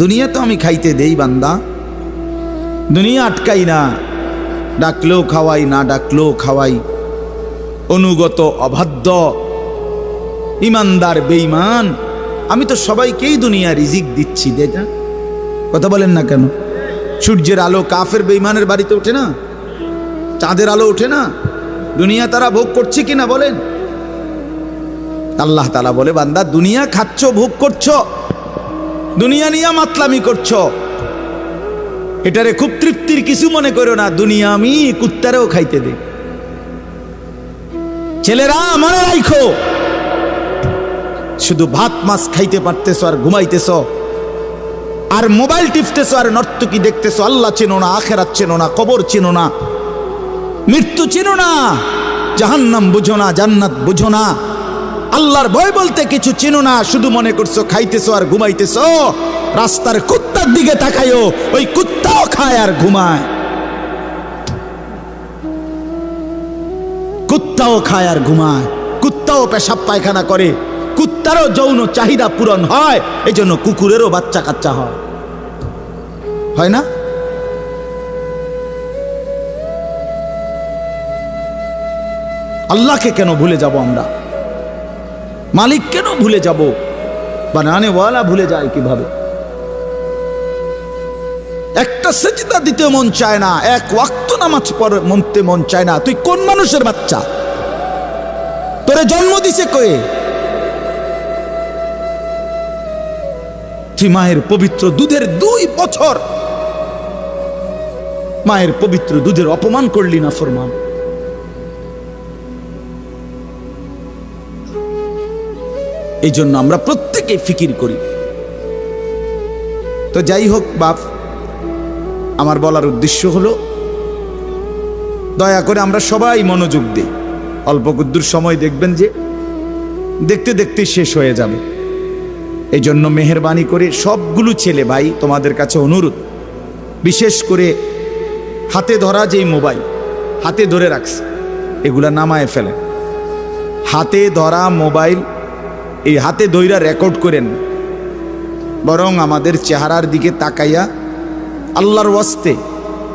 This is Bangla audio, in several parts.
দুনিয়া তো আমি খাইতে দেই বান্দা। দুনিয়া আটকাই না, ডাকলেও খাওয়াই, না ডাকলেও খাওয়াই। অনুগত, অবাধ্য, ইমানদার বেইমান আমি তো সবাইকেই দুনিয়া রিজিক দিচ্ছি, দে না কথা বলেন না কেন? সূর্যের আলো কাফের বেইমানের বাড়িতে ওঠে না? চাঁদের আলো ওঠে না? দুনিয়া তারা ভোগ করছে কিনা বলেন? আল্লাহ তালা বলে, বান্দা, দুনিয়া খাচ্ছ, ভোগ করছ। দুনিয়া নিয়ে মাতলামি করছ। এটারে খুব তৃপ্তির কিছু মনে করো না, দুনিয়া আমি কুত্তারেও খাইতে দে ছেলেরা মনে রাখো শুধু ভাত, মাছ খাইতে পারতেছ আর ঘুমাইতেছ। আর মোবাইল টিপতেছ আর নর্তকি দেখতেছ, আল্লাহ চেনো না, আখেরাত চেনো না, কবর চেনো না, মৃত্যু চেনো না, জাহান্নাম বুঝো না, জান্নাত বুঝো না। আল্লাহর ভয় বলতে কিছু চেনো না, শুধু মনে করছ খাইতেছো আর ঘুমাইতেছো। রাস্তার কুত্তার দিকে তাকাইও ওই কুত্তাও খায় আর ঘুমায়। কুত্তাও খায় আর ঘুমায়। কুত্তাও পেশাব পায়খানা করে। কুত্তারও যৌন চাহিদা পূরণ হয় এই জন্য কুকুরেরও বাচ্চা কাচ্চা হয়। হয় না? আল্লাহকে কেন ভুলে যাব আমরা? মালিক কেন ভুলে যাব? বানানেওয়ালা ভুলে যায় কীভাবে? একটা সেজদা দিতে মন চায় না, এক ওয়াক্ত নামাজ মনতে মন চায় না। তুই কোন মানুষের বাচ্চা? তোরে জন্ম দিছে কয়ে তুই মায়ের পবিত্র দুধের দুই বছর। মায়ের পবিত্র দুধের অপমান করলি না, ফরমান। এই জন্য আমরা প্রত্যেকে ফিকির করি। তো যাই হোক বাপ, আমার বলার উদ্দেশ্য হলো, দয়া করে আমরা সবাই মনোযোগ দিই। অল্প কুদ্দুর সময় দেখবেন যে, দেখতে দেখতে শেষ হয়ে যাবে। এই জন্য মেহরবানি করে সবগুলো ছেলে ভাই তোমাদের কাছে অনুরোধ, বিশেষ করে হাতে ধরা যেই মোবাইল, হাতে ধরে রাখছে, এগুলা নামায় ফেলেন। হাতে ধরা মোবাইল এই হাতে দইরা রেকর্ড করেন। বরং আমাদের চেহারার দিকে তাকাইয়া আল্লাহর ওয়াস্তে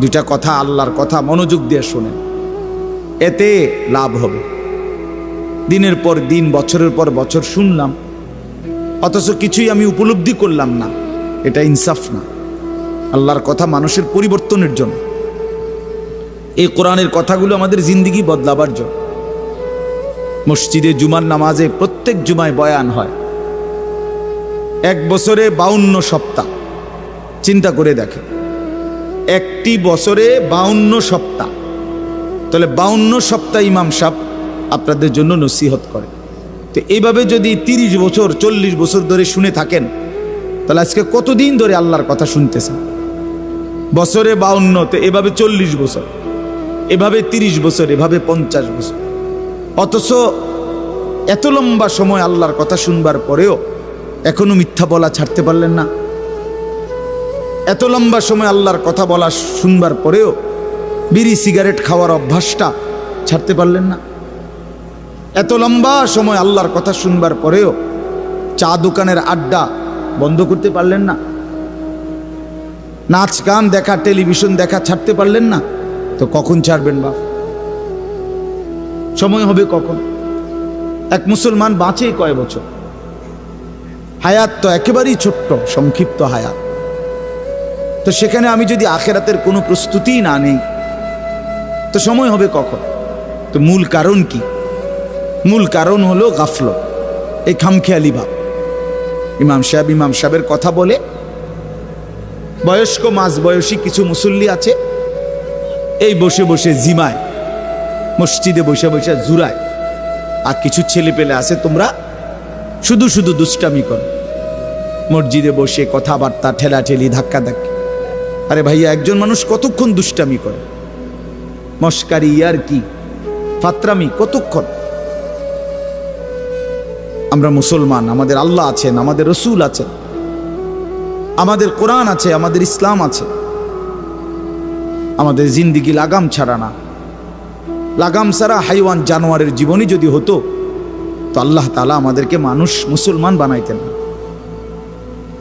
দুইটা কথা, আল্লাহর কথা মনোযোগ দিয়ে শোনেন। এতে লাভ হবে। দিনের পর দিন, বছরের পর বছর শুনলাম, অথচ কিছুই আমি উপলব্ধি করলাম না। এটা ইনসাফ না। আল্লাহর কথা মানুষের পরিবর্তনের জন্য। এই কোরআনের কথাগুলো আমাদের জিন্দিগি বদলাবার জন্য। মসজিদে জুমার নামাজে প্রত্যেক জুমায় বয়ান হয়। এক বছরে বাউন্ন সপ্তাহ। চিন্তা করে দেখে। একটি বছরে বাউন্ন সপ্তাহ। তাহলে বাউন্ন সপ্তাহ ইমাম সাহ আপনাদের জন্য নসিহত করে। তো এইভাবে যদি তিরিশ বছর, চল্লিশ বছর ধরে শুনে থাকেন, তাহলে আজকে কতদিন ধরে আল্লাহর কথা শুনতেছেন? বছরে বাউন্ন, তো এভাবে চল্লিশ বছর। এভাবে তিরিশ বছর, এভাবে পঞ্চাশ বছর। অথচ এত লম্বা সময় আল্লাহর কথা শুনবার পরেও এখনও মিথ্যা বলা ছাড়তে পারলেন না। এত লম্বা সময় আল্লাহর কথা বলা শুনবার পরেও বিড়ি, সিগারেট খাওয়ার অভ্যাসটা ছাড়তে পারলেন না। এত লম্বা সময় আল্লাহর কথা শুনবার পরেও চা দোকানের আড্ডা বন্ধ করতে পারলেন না। নাচ গান দেখা, টেলিভিশন দেখা ছাড়তে পারলেন না। তো কখন ছাড়বেন বাপ? সময় হবে কখন? এক মুসলমান বাঁচে কয় বছর? হায়াত তো একেবারেই ছোট্ট, সংক্ষিপ্ত হায়াত। তো সেখানে আমি যদি আখেরাতের কোনো প্রস্তুতি না নেই, তো সময় হবে কখন? তো মূল কারণ কি? মূল কারণ হলো গাফল এই খামখেয়ালি ভাব। ইমাম সাহেব ইমাম সাহেবের কথা বলে, বয়স্ক মাঝ বয়সী কিছু মুসল্লি আছে, এই বসে বসে জিমায়। মসজিদে বসে বসে জুরায় আর কিছু ছেলে পেলে আছে, তোমরা শুধু শুধু দুষ্টামি করো। মসজিদে বসে কথাবার্তা, ঠেলাঠেলি ধাক্কা ধাক্কি আরে ভাইয়া, একজন মানুষ কতক্ষণ দুষ্টামি করে? মস্কারি, ইয়ার কি? ফাত্রামি, কতক্ষণ? আমরা মুসলমান, আমাদের আল্লাহ আছেন, আমাদের রসুল আছেন। আমাদের কোরআন আছে, আমাদের ইসলাম আছে। আমাদের জিন্দিগি লাগাম ছাড়া না। লাগাম ছাড়া হাইওয়ান জানোয়ারের জীবনই যদি হতো, তো আল্লাহ তালা আমাদেরকে মানুষ মুসলমান বানাইতেন না।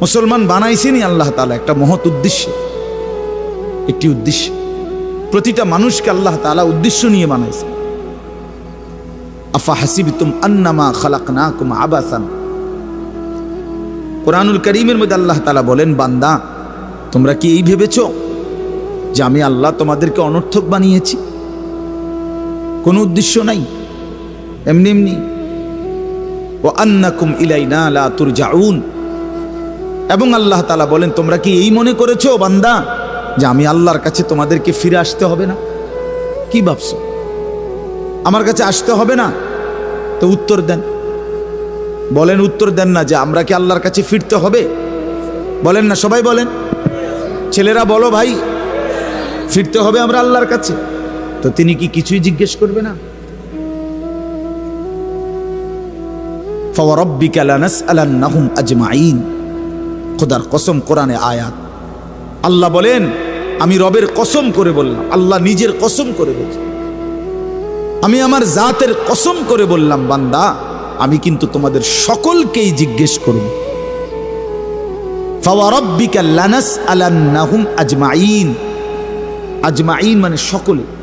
মুসলমান বানাইছেনই আল্লাহ তালা একটা মহৎ উদ্দেশ্যে। একটি উদ্দেশ্য। প্রতিটা মানুষকে আল্লাহ তালা উদ্দেশ্য নিয়ে বানাইছে আফা হাসিবিতুম আন্নামা খালাকনাকুম আবাসান। কোরআনুল করিমের মধ্যে আল্লাহ তালা বলেন, বান্দা, তোমরা কি এই ভেবেছ যে আমি আল্লাহ তোমাদেরকে অনর্থক বানিয়েছি? কোনো উদ্দেশ্য নাই। এমনি এমনি। ও আন্নাকুম ইলাইনা লা তুরজাউন। এবং আল্লাহ তালা বলেন, তোমরা কি এই মনে করেছ, বান্দা, যে আমি আল্লাহর কাছে তোমাদেরকে ফিরে আসতে হবে না? কি ভাবছ? আমার কাছে আসতে হবে না? তো উত্তর দেন। বলেন, উত্তর দেন না যে আমরা কি আল্লাহর কাছে ফিরতে হবে? বলেন না, সবাই বলেন। ছেলেরা বলো ভাই, ফিরতে হবে আমরা আল্লাহর কাছে? তো তিনি কি কিছুই জিজ্ঞেস করবে না? আল্লাহ বলেন, আমি রবের কসম করে বললাম, আল্লাহ নিজের কসম করে বলছি আমি আমার জাতের কসম করে বললাম, বান্দা, আমি কিন্তু তোমাদের সকলকেই জিজ্ঞেস করব। ফাওয়ারব্বিকা লানাস আলান্নাহুম আজমাইন আজমাইন মানে সকলে।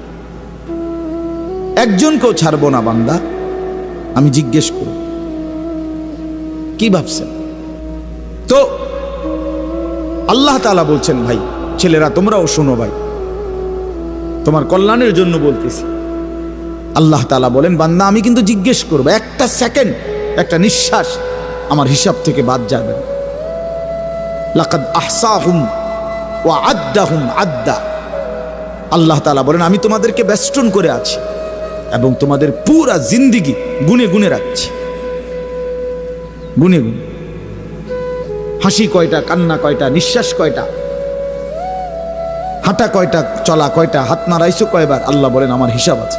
একজনকেও ছাড়বো না, বান্দা। আমি জিজ্ঞেস করব, কি ভাবছেন? তো আল্লাহ তালা বলছেন, ভাই, ছেলেরা, তোমরাও শোনো ভাই। তোমার কল্যাণের জন্য বলতেছি। আল্লাহ তালা বলেন, বান্দা, আমি কিন্তু জিজ্ঞেস করব, একটা সেকেন্ড, একটা নিঃশ্বাস আমার হিসাব থেকে বাদ যাবে আদ্দা। আল্লাহ তালা বলেন, আমি তোমাদেরকে বেষ্টন করে আছি। এবং তোমাদের পুরা জিন্দিগি গুনে গুনে রাখছি। গুনে গুনে। হাসি কয়টা, কান্না কয়টা, নিঃশ্বাস কয়টা, হাঁটা কয়টা, চলা কয়টা, হাত নাড়াইছো কয়বার? আল্লাহ বলেন, আমার হিসাব আছে।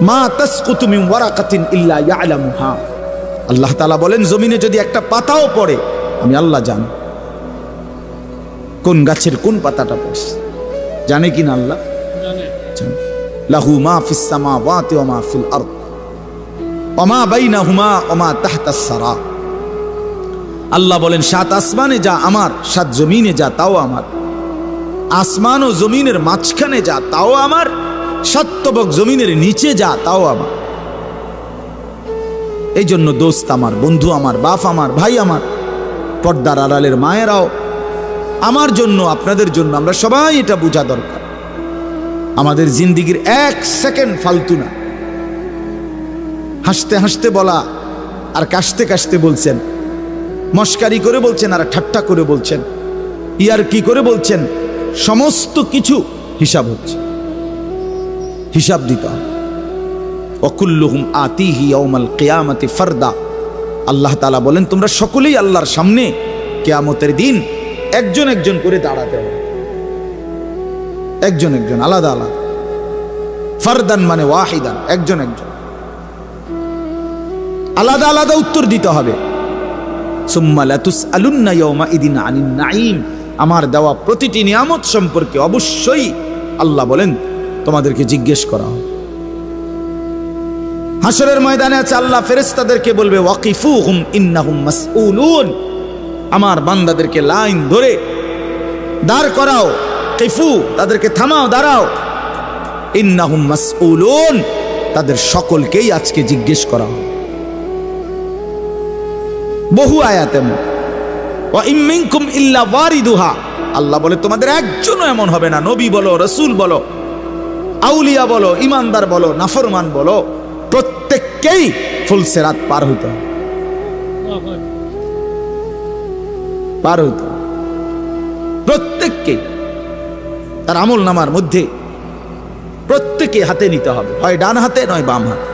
মা তাসকুতু মিন ওয়ারাকাতিন ইল্লা ইয়ালামুহা। আল্লাহ তাআলা বলেন, জমিনে যদি একটা পাতাও পড়ে, আমি আল্লাহ জানি। কোন গাছের কোন পাতাটা পড়ছে? জানে কি না আল্লাহ? লাহু মা ফিস সামাওয়াতি ওয়া মা ফিল আরদ। ওয়া মা বাইনাহুমা ওয়া মা তাহতাস সারা। আল্লাহ বলেন, সাত আসমানে যা আমার, সাত জমিনে যা, তাও আমার। আসমান ও জমিনের মাঝখানে যা, তাও আমার। সত্যবক জমিনের নিচে যা, তাও আমার। এই জন্য দোস্ত আমার, বন্ধু আমার, বাপ আমার, ভাই আমার, পর্দার আড়ালের মায়েরাও, আমার জন্য, আপনাদের জন্য আমরা সবাই এটা বোঝা দরকার। আমাদের জিন্দিগির এক সেকেন্ড ফালতু না। হাসতে হাসতে বলা আর কাশতে কাশতে বলছেন। মস্কারি করে বলছেন আর ঠাট্টা করে বলছেন। ইয়ার কি করে বলছেন? সমস্ত কিছু হিসাব হচ্ছে। হিসাব দিতে অকুল্লুহুম আতিহি ইয়াউমাল কিয়ামতি ফারদা। আল্লাহ তাআলা বলেন, তোমরা সকলেই আল্লাহর সামনে কেয়ামতের দিন একজন একজন করে দাঁড়াতে হবে। একজন একজন, আলাদা আলাদা। ফারদান মানে ওয়াহিদান, একজন একজন। আলাদা আলাদা উত্তর দিতে হবে। আমার দেওয়া প্রতিটি নিয়ামত সম্পর্কে অবশ্যই আল্লাহ বলেন, তোমাদেরকে জিজ্ঞেস করা হাসরের ময়দানে আছে আল্লাহ, ফেরেশতাদেরকে বলবে, ওয়াকিফুহুম ইন্নাহুম মাসউলুন। আমার বান্দাদেরকে লাইন ধরে দাঁড় করাও। কিফু তাদেরকে থামাও, দাঁড়াও। ইন্নাহুম মাসউলুন, তাদের সকলকেই আজকে জিজ্ঞেস করা হবে। বহু আয়াত এমন। ওয়া ইম্মিনকুম ইল্লা ওয়ারিদুহা, আল্লাহ বলে, তোমাদের একজনও এমন হবে না। নবী বলো, রসুল বলো, আউলিয়া বলো ইমানদার বলো, নাফরমান বলো, প্রত্যেককেই ফুলসেরাত পার হইতে পার হইতে হবে। তার আমল নামার মধ্যে প্রত্যেকে হাতে নিতে হবে। হয় ডান হাতে, নয় বাম হাতে।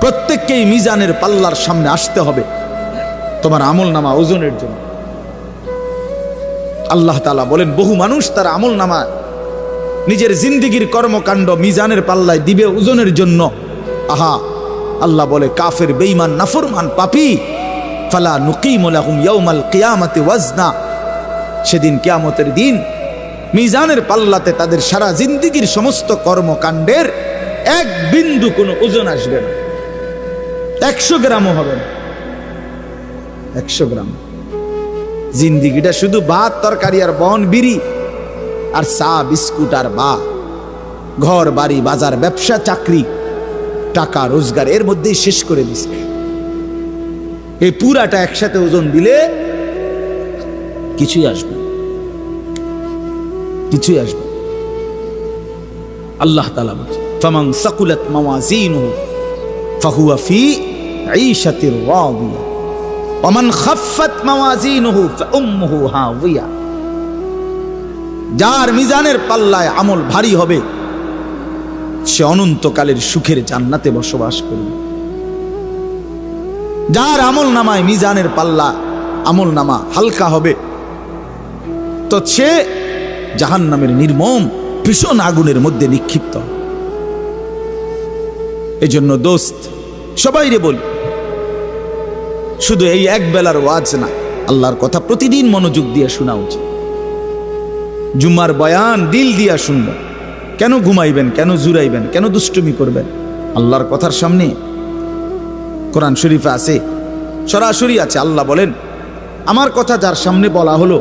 প্রত্যেককেই মিজানের পাল্লার সামনে আসতে হবে তোমার আমল নামা ওজনের জন্য। আল্লাহ তালা বলেন, বহু মানুষ তার আমল নামা নিজের জিন্দিগির কর্মকাণ্ড মিজানের পাল্লায় দিবে ওজনের জন্য। আহা, আল্লাহ বলে, কাফের বেইমান নাফরমান, পাপি, ফালা ইয়াউমাল কিয়ামাতি ওয়াজনা। সেদিন কেয়ামতের দিন মিজানের পাল্লাতে তাদের সারা জিন্দিগির সমস্ত কর্মকাণ্ডের এক বিন্দু কোনো ওজন আসবে না। একশো গ্রামও হবে না। একশো গ্রাম। জিন্দিগিটা শুধু ভাত, তরকারি আর বন, বিড়ি আর চা, বিস্কুট আর বা। ঘর, বাড়ি, বাজার, ব্যবসা, চাকরি, টাকা, রোজগার, এর মধ্যেই শেষ করে দিছে। এই পুরাটা একসাথে ওজন দিলে কিছুই আসবে। কিছুই আসবে আল্লাহ তালা বলছে ফামান সাকুলাত মাওয়াজিনুহু ফাহুয়া ফি ঈশাতির রাদিয়া। ওমান খাফফাত মাওয়াজিনুহু ফাউম্মুহু হাওয়িয়া যার মিজানের পাল্লায় আমল ভারী হবে, সে অনন্তকালের সুখের জান্নাতে বসবাস করবে। যার আমল নামায় মিজানের পাল্লা আমল নামা হালকা হবে, তো সে জাহান নামের নির্মম, ভীষণ আগুনের মধ্যে নিক্ষিপ্ত। হবে। এই জন্য দোস্ত সবাই রে বলি, শুধু এই এক বেলার ওয়াজ না, আল্লাহর কথা প্রতিদিন মনোযোগ দিয়ে শোনা উচিত। জুমার বয়ান দিল দিয়া শুনবেন কেন ঘুমাইবেন, কেন জুরাইবেন কেন দুষ্টুমি করবেন? আল্লাহর কথার সামনে কোরআন শরীফে আছে, সরাসরি আছে, আল্লাহ বলেন, আমার কথা যার সামনে বলা হলো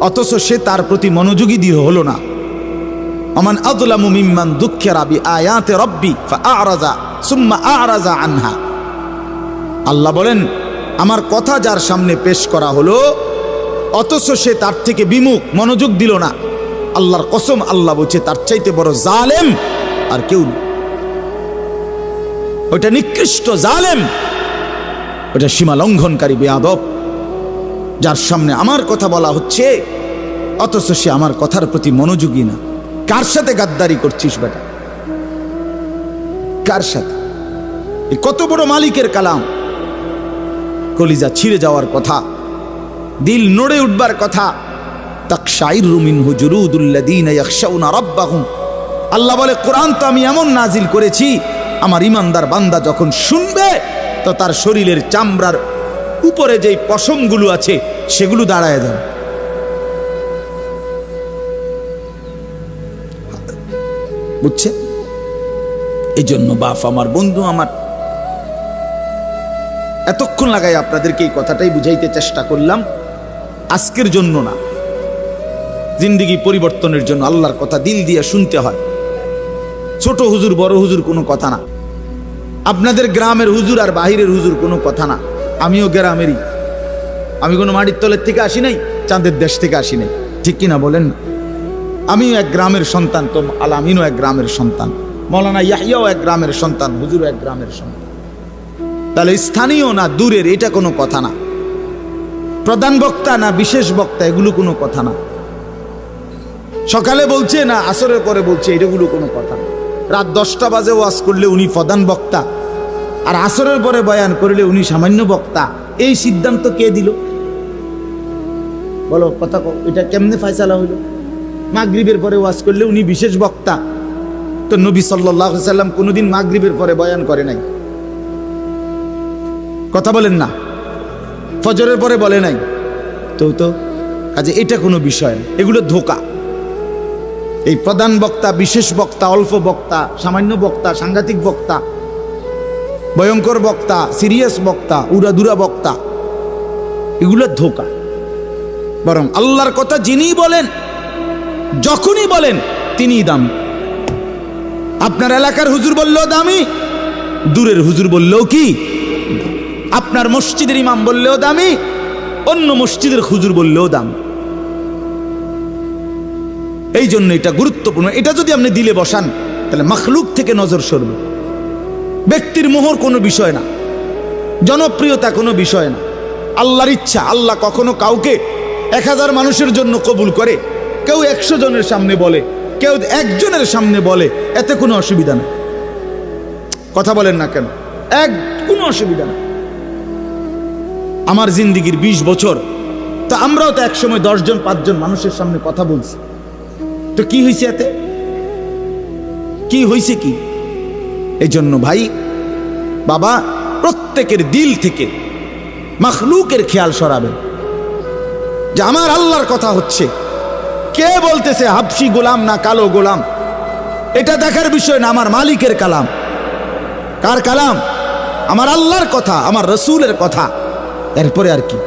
অথচ সে তার প্রতি মনোযোগী দিয়ে হলো না। অমান আদলামু মিম্মান দুঃখের আবি আয়াতে রব্বি আরাজা সুম্মা আরাজা আনহা। আল্লাহ বলেন, আমার কথা যার সামনে পেশ করা হলো, অথচ সে তার থেকে বিমুখ, মনোযোগ দিল না। আল্লাহর কসম, আল্লাহ বলছে, তার চাইতে বড় জালেম আর কেউ। ওটা নিকৃষ্ট জালেম ওটা সীমা লঙ্ঘনকারী বেয়াদব যার সামনে আমার কথা বলা হচ্ছে, অথচ সে আমার কথার প্রতি মনোযোগী না। কার সাথে গাদ্দারি করছিস বেটা? কার সাথে? কত বড় মালিকের কালাম। কলিজা ছিঁড়ে যাওয়ার কথা, দিল নড়ে উঠবার কথা। আল্লাহ বলে, কোরআন তো আমি এমন নাজিল করেছি, আমার ইমানদার বান্দা যখন শুনবে, তো তার শরীরের চামড়ার উপরে যেই পশমগুলো আছে সেগুলো দাঁড়ায় যাবে বুঝছে? এই জন্য বাপ আমার, বন্ধু আমার, এতক্ষণ লাগাই আপনাদেরকে এই কথাটাই বুঝাইতে চেষ্টা করলাম। আজকের জন্য না, জিন্দিগি পরিবর্তনের জন্য আল্লাহর কথা দিল দিয়ে শুনতে হয়। ছোট হুজুর, বড় হুজুর কোনো কথা না। আপনাদের গ্রামের হুজুর আর বাহিরের হুজুর কোনো কথা না। আমিও গ্রামেরই। আমি কোনো মাটির তলের থেকে আসি নাই, চাঁদের দেশ থেকে আসি নাই। ঠিক কিনা বলেন? আমিও এক গ্রামের সন্তান, তো আলামিনও এক গ্রামের সন্তান। মৌলানা ইয়াহিয়াও এক গ্রামের সন্তান, হুজুরও এক গ্রামের সন্তান। তাহলে স্থানীয় না দূরের, এটা কোনো কথা না। প্রধান বক্তা না বিশেষ বক্তা, এগুলো কোনো কথা না। সকালে বলছে না আসরের পরে বলছে এটাগুলো কোনো কথা না। রাত দশটা বাজে ওয়াজ করলে উনি প্রধান বক্তা, আর আসরের পরে বয়ান করলে উনি সামান্য বক্তা। এই সিদ্ধান্ত কে দিল? বলো, কথা এটা কেমনে ফায়সালা হইল? মাগরিবের পরে ওয়াজ করলে উনি বিশেষ বক্তা। তো নবী সাল্লাহ সাল্লাম কোনোদিন মাগরিবের পরে বয়ান করে নাই। কথা বলেন না। ফজরের পরে বলে নাই। তো তো, কাজে এটা কোনো বিষয় না, এগুলো ধোকা। এই প্রধান বক্তা, বিশেষ বক্তা, অল্প বক্তা, সামান্য বক্তা, সাংঘাতিক বক্তা, ভয়ঙ্কর বক্তা, সিরিয়াস বক্তা উড়াদুরা বক্তা, এগুলো ধোকা। বরং আল্লাহর কথা যিনি বলেন, যখনই বলেন, তিনিই দামি। আপনার এলাকার হুজুর বললেও দামি, দূরের হুজুর বললেও কি? আপনার মসজিদের ইমাম বললেও দামি, অন্য মসজিদের হুজুর বললেও দামি। এই জন্য এটা গুরুত্বপূর্ণ। এটা যদি আপনি দিলে বসান, তাহলে মখলুক থেকে নজর সরবে। ব্যক্তির মোহর কোনো বিষয় না, জনপ্রিয়তা কোনো বিষয় না। আল্লাহর ইচ্ছা, আল্লাহ কখনো কাউকে এক হাজার মানুষের জন্য কবুল করে। কেউ একশো জনের সামনে বলে, কেউ একজনের সামনে বলে, এতে কোনো অসুবিধা নেই। কথা বলেন না কেন? এক, কোনো অসুবিধা নেই। আমার জিন্দিগির ২০ বছর, তো আমরাও তো একসময় দশজন, পাঁচজন মানুষের সামনে কথা বলছি। তো কি হয়েছে এতে? কি হয়েছে কি? এই জন্য ভাই, বাবা, প্রত্যেকের দিল থেকে মখলুকের খেয়াল সরাবেন। যে আমার আল্লাহর কথা হচ্ছে। কে বলতেছে, হাফসি গোলাম না কালো গোলাম? এটা দেখার বিষয় না, আমার মালিকের কালাম। কার কালাম? আমার আল্লাহর কথা, আমার রসুলের কথা। এরপরে আর কি?